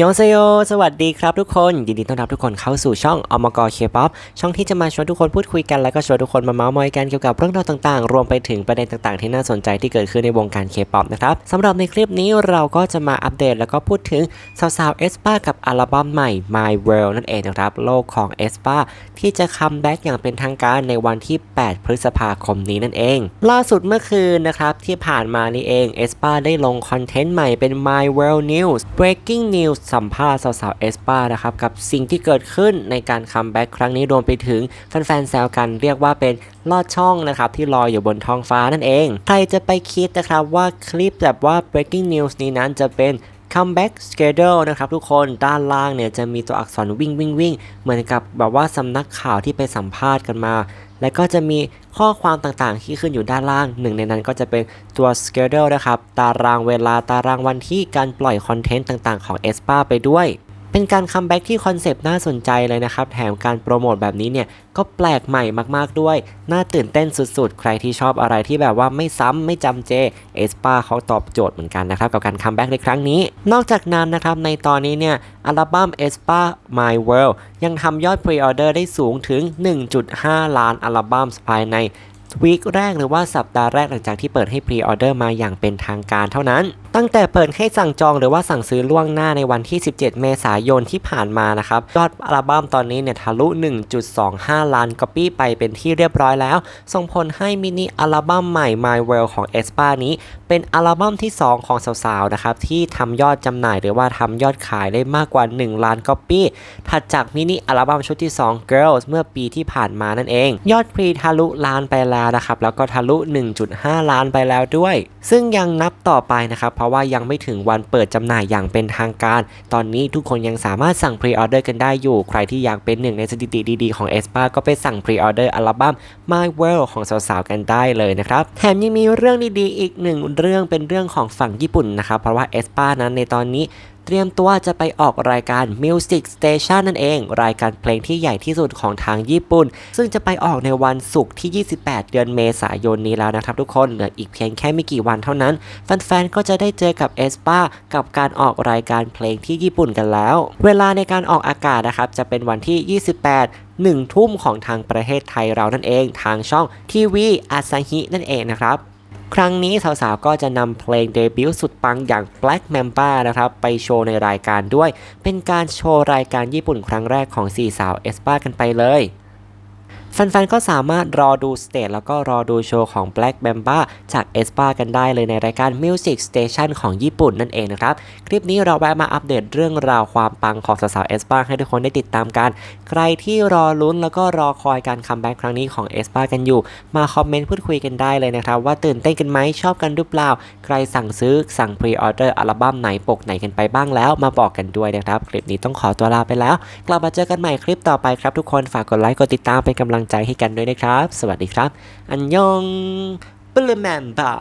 ยองเซโย สวัสดีครับทุกคน ยินดีต้อนรับทุกคนเข้าสู่ช่องอมกเคป๊อปช่องที่จะมาชวนทุกคนพูดคุยกัน แล้วก็ชวนทุกคนมาเมาส์มอยกันเกี่ยวกับเรื่องราวต่างๆ รวมไปถึงประเด็นต่างๆ ที่น่าสนใจที่เกิดขึ้นในวงการเคป๊อปนะครับสำหรับในคลิปนี้เราก็จะมาอัปเดตแล้วก็พูดถึงสาวๆเอสปากับอัลบั้มใหม่ My World นั่นเองนะครับ โลกของเอสปาที่จะคัมแบ็กอย่างเป็นทางการในวันที่ 8 พฤษภาคมนี้นั่นเอง ล่าสุดเมื่อคืนนะครับที่ผ่านมานี่เองเอสปาได้ลงคอนเทนต์ใหม่เป็น My World News Breaking News สัมภาษณ์สาวๆเอสปานะครับกับสิ่งที่เกิดขึ้นในการคัมแบ็กครั้งนี้รวมไปถึงแฟนๆแซวกันเรียกว่าเป็นลอดช่องนะครับที่ลอยอยู่บนท้องฟ้านั่นเอง ใครจะไปคิดนะครับว่าคลิปแบบว่า breaking news นี้นั้นจะเป็น comeback schedule นะครับทุกคนด้านล่างเนี่ยจะมีตัวอักษรวิ่งวิ่งวิ่งเหมือนกับแบบว่าสำนักข่าวที่ไปสัมภาษณ์กันมา และก็จะมีข้อความต่างๆ ที่ขึ้นอยู่ด้านล่าง หนึ่งในนั้นก็จะเป็นตัว schedule นะครับ ตารางเวลาตารางวันที่การปล่อยคอนเทนต์ต่างๆ ของ e s p a ไปด้วย เป็นการคัมแบ็กที่คอนเซปต์น่าสนใจเลยนะครับ แถมการโปรโมทแบบนี้เนี่ย ก็แปลกใหม่มากๆด้วย น่าตื่นเต้นสุดๆ ใครที่ชอบอะไรที่แบบว่าไม่ซ้ำไม่จำเจ เอสปาเขาตอบโจทย์เหมือนกันนะครับ กับการคัมแบ็กในครั้งนี้ นอกจากนั้นนะครับในตอนนี้เนี่ยอัลบั้ม e s p a My World ยังทำยอดพรีออเดอร์ได้สูงถึง 1.5 ล้านอัลบั้มภายในวีคแรกหรือว่าสัปดาห์แรกหลังจากที่เปิดให้พรีออเดอร์มาอย่างเป็นทางการเท่านั้น ตั้งแต่เปิดให้สั่งจองหรือว่าสั่งซื้อล่วงหน้าในวันที่ 17 เมษายนที่ผ่านมานะครับยอดอัลบั้มตอนนี้เนี่ยทะลุ 1.25 ล้านก๊อปปี้ไปเป็นที่เรียบร้อยแล้ว ส่งผลให้มินิอัลบั้มใหม่ My World ของ e s p a นี้ เป็นอัลบั้มที่ 2 ของสาวๆนะครับที่ทำยอดจำหน่ายหรือว่าทำยอดขายได้มากกว่า 1 ล้านก๊อปปี้ถัดจากมินิอัลบั้มชุดที่ 2 Girls เมื่อปีที่ผ่านมานั่นเอง ยอดพรีทะลุล้านไปแล้วนะครับแล้วก็ทะลุ 1.5 ล้านไปแล้วด้วย ซึ่งยังนับต่อไปนะครับเพราะว่ายังไม่ถึงวันเปิดจำหน่ายอย่างเป็นทางการ ตอนนี้ทุกคนยังสามารถสั่งพรีออเดอร์กันได้อยู่ ใครที่อยากเป็นหนึ่งในสถิติดีๆของเอสปาก็ไปสั่งพรีออเดอร์อัลบั้ม My World ของสาวๆกันได้เลยนะครับ แถมยังมีเรื่องดีๆอีกหนึ่งเรื่องเป็นเรื่องของฝั่งญี่ปุ่นนะครับ เพราะว่าเอสปานั้นในตอนนี้ เตรียมตัวจะไปออกรายการ Music Station นั่นเอง รายการเพลงที่ใหญ่ที่สุดของทางญี่ปุ่น ซึ่งจะไปออกในวันศุกร์ที่ 28 เดือนเมษายนนี้แล้วนะครับทุกคนเหลืออีกเพียงแค่ไม่กี่วันเท่านั้น แฟนๆ ก็จะได้เจอกับเอสปากับการออกรายการเพลงที่ญี่ปุ่นกันแล้ว เวลาในการออกอากาศนะครับจะเป็นวันที่ 28 1ทุ่มของทางประเทศไทยเรานั่นเอง ทางช่องทีวีอาซาฮินั่นเองนะครับ ครั้งนี้สาวๆ ก็จะนำเพลงเดบิวต์สุดปังอย่าง Black Mamba นะครับ ไปโชว์ในรายการด้วย เป็นการโชว์รายการญี่ปุ่นครั้งแรกของ4สาวเอสปากันไปเลย แฟนๆ ก็สามารถรอดูสเตจแล้วก็รอดูโชว์ของ Black Mamba จาก e s p a กันได้เลยในรายการ Music Station ของญี่ปุ่นนั่นเองนะครับ คลิปนี้เราแวะมาอัปเดตเรื่องราวความปังของสาวๆ e s p a ให้ทุกคนได้ติดตามกัน ใครที่รอลุ้นแล้วก็รอคอยการคัมแบ็กครั้งนี้ของ e s p a กันอยู่ มาคอมเมนต์พูดคุยกันได้เลยนะครับ ว่าตื่นเต้นกันไหมชอบกันหรือเปล่า ใครสั่งซื้อสั่งพรีออเดอร์อัลบั้มไหนปกไหนกันไปบ้างแล้ว มาบอกกันด้วยนะครับ คลิปนี้ต้องขอตัวลาไปแล้ว กลับมาเจอกันใหม่คลิปต่อไปครับทุกคนฝากกดไลค์กดติดตามเป็นกำลังใจให้กันด้วยนะครับ สวัสดีครับ อันยองปลแมนบา